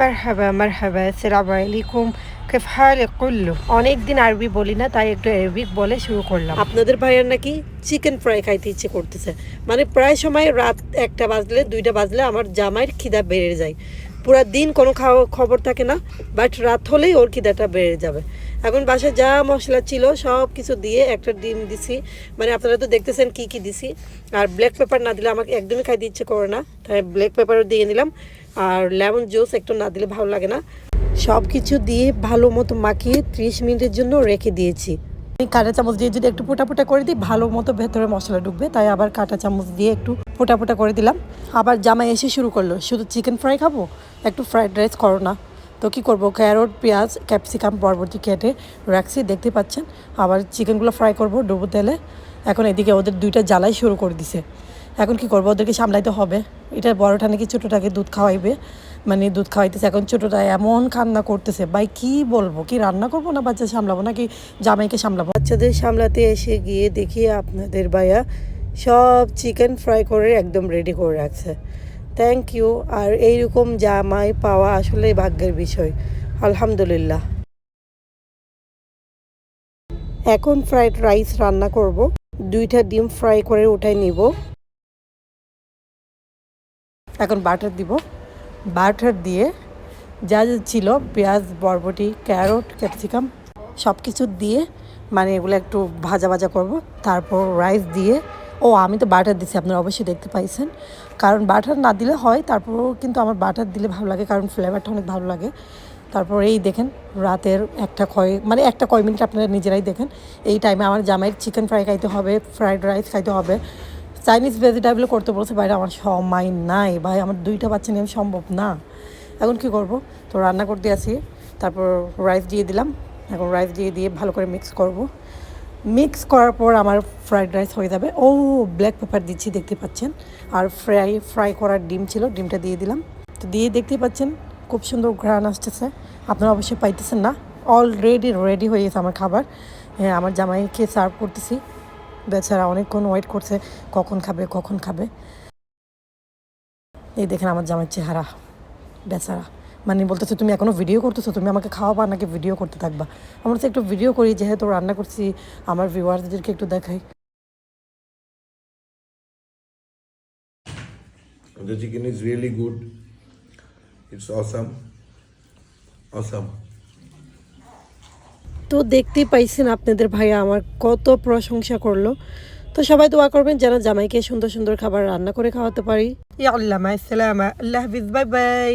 মারহাবা মারহাবা, আসসালামু আলাইকুম। কেফ হালে কুল্লু। অনেকদিন আরবি বলি না, তাই একটু আরবিক বলে শুরু করলাম। আপনাদের ভাইয়ের নাকি চিকেন ফ্রাই খাইতে ইচ্ছে করতেছে। মানে প্রায় সময় রাত একটা বাজলে, দুইটা বাজলে আমার জামাইয়ের খিদা বেড়ে যায়। পুরো দিন কোনো খাওয়া খবর থাকে না বাট রাত হলেই ওর খিদাটা বেড়ে যাবে। এখন বাসায় যা মশলা ছিল, সব কিছু দিয়ে একটা ডিম দিছি। মানে আপনারা তো দেখতেছেন কি কি দিছি। আর ব্ল্যাক পেপার না দিলে আমাকে একদমই খাইতে ইচ্ছে করে না, তাই ব্ল্যাক পেপারও দিয়ে নিলাম। আর লেমন জুস একটু না দিলে ভালো লাগে না। সব কিছু দিয়ে ভালো মতো মাখিয়ে ত্রিশ মিনিটের জন্য রেখে দিয়েছি। আমি কাঁটা চামচ দিয়ে যদি একটু ফোটা করে দিই, ভালো মতো ভেতরে মশলা ঢুকবে, তাই আবার কাঁটা চামচ দিয়ে একটু ফোটা ফোটা করে দিলাম। আবার জামাই এসে শুরু করল, শুধু চিকেন ফ্রাই খাব? একটু ফ্রাইড রাইস করো না। তো কী করব, ক্যারট, পেঁয়াজ, ক্যাপসিকাম বরবটি কেটে রাখছি, দেখতে পাচ্ছেন। আবার চিকেনগুলো ফ্রাই করব ডুবো তেলে। এখন এদিকে ওদের দুইটা জ্বালাই শুরু করে দিছে। এখন কি করব? ওদেরকে সামলাইতে হবে। এটা বড়টা নাকি ছোটোটাকে দুধ খাওয়াইবে। মানে দুধ খাওয়াইতেছে। এখন ছোটোটা এমন কান্না করতেছে। ভাই, কি বলব? কি রান্না করব না বাচ্চা সামলাবো? নাকি জামাইকে সামলাবো? বাচ্চাদের সামলাতে এসে গিয়ে দেখি আপনাদের ভাইয়া সব চিকেন ফ্রাই করে একদম রেডি করে রাখছে। থ্যাংক ইউ আর এইরকম জামাই পাওয়া আসলে ভাগ্যের বিষয়। আলহামদুলিল্লাহ। এখন ফ্রাইড রাইস রান্না করব। দুইটা ডিম ফ্রাই করে উঠাই নিব। এখন বাটার দিব। বাটার দিয়ে যা যা ছিল, পেঁয়াজ, বরবটি, ক্যারট, ক্যাপসিকাম সব কিছু দিয়ে মানে এগুলো একটু ভাজা ভাজা করব। তারপর রাইস দিয়ে, ও, আমি তো বাটার দিছি, আপনারা অবশ্যই দেখতে পাইছেন। কারণ বাটার না দিলে হয়, তারপরেও কিন্তু আমার বাটার দিলে ভালো লাগে, কারণ ফ্লেভারটা অনেক ভালো লাগে। তারপর এই দেখেন, রাতের একটা কয় মানে একটা কয় মিনিট আপনারা নিজেরাই দেখেন। এই টাইমে আমার জামাইয়ের চিকেন ফ্রাই খাইতে হবে ফ্রাইড রাইস খাইতে হবে। চাইনিজ ভেজিটেবল করতে বলছে বাইরে আমার সময় নাই, ভাই, আমার দুইটা বাচ্চা নিয়ে সম্ভব না। এখন কি করব? তো রান্না করতে আসি তারপর রাইস দিয়ে দিলাম, এখন রাইস দিয়ে দিয়ে ভালো করে মিক্স করব। মিক্স করার পর আমার ফ্রাইড রাইস হয়ে যাবে। ও ব্ল্যাক পেপার দিচ্ছি, দেখতে পাচ্ছেন। আর ফ্রাই ফ্রাই করার ডিম ছিল, ডিমটা দিয়ে দিলাম। তো দিয়ে দেখতে পাচ্ছেন, খুব সুন্দর ঘ্রাণ আসতেছে। আপনারা অবশ্যই পাইতেছেন না। অলরেডি রেডি হয়ে গেছে আমার খাবার। হ্যাঁ আমার জামাইকে সার্ভ করতেছি। বেচারা অনেকক্ষণ ওয়েট করছে, কখন খাবে কখন খাবে এই দেখেন আমার জামাইয়ের চেহারা, বেচারা মানে বলতেছে, তুমি এখনও ভিডিও করতেছো তুমি আমাকে খাওয়াবা নাকি ভিডিও করতে থাকবা আমরা তো একটু ভিডিও করি, যেহেতু রান্না করছি, আমার ভিউয়ার্সদেরকে একটু দেখাই The chicken is really good. It's awesome. Awesome. তো দেখতেই পাইছেন আপনাদের ভাইয়া আমার কত প্রশংসা করল। তো সবাই দোয়া করবেন যেন জামাইকে সুন্দর সুন্দর খাবার রান্না করে খাওয়াতে পারি। আল্লাহ আল্লাহ হাফিজ, বাই বাই।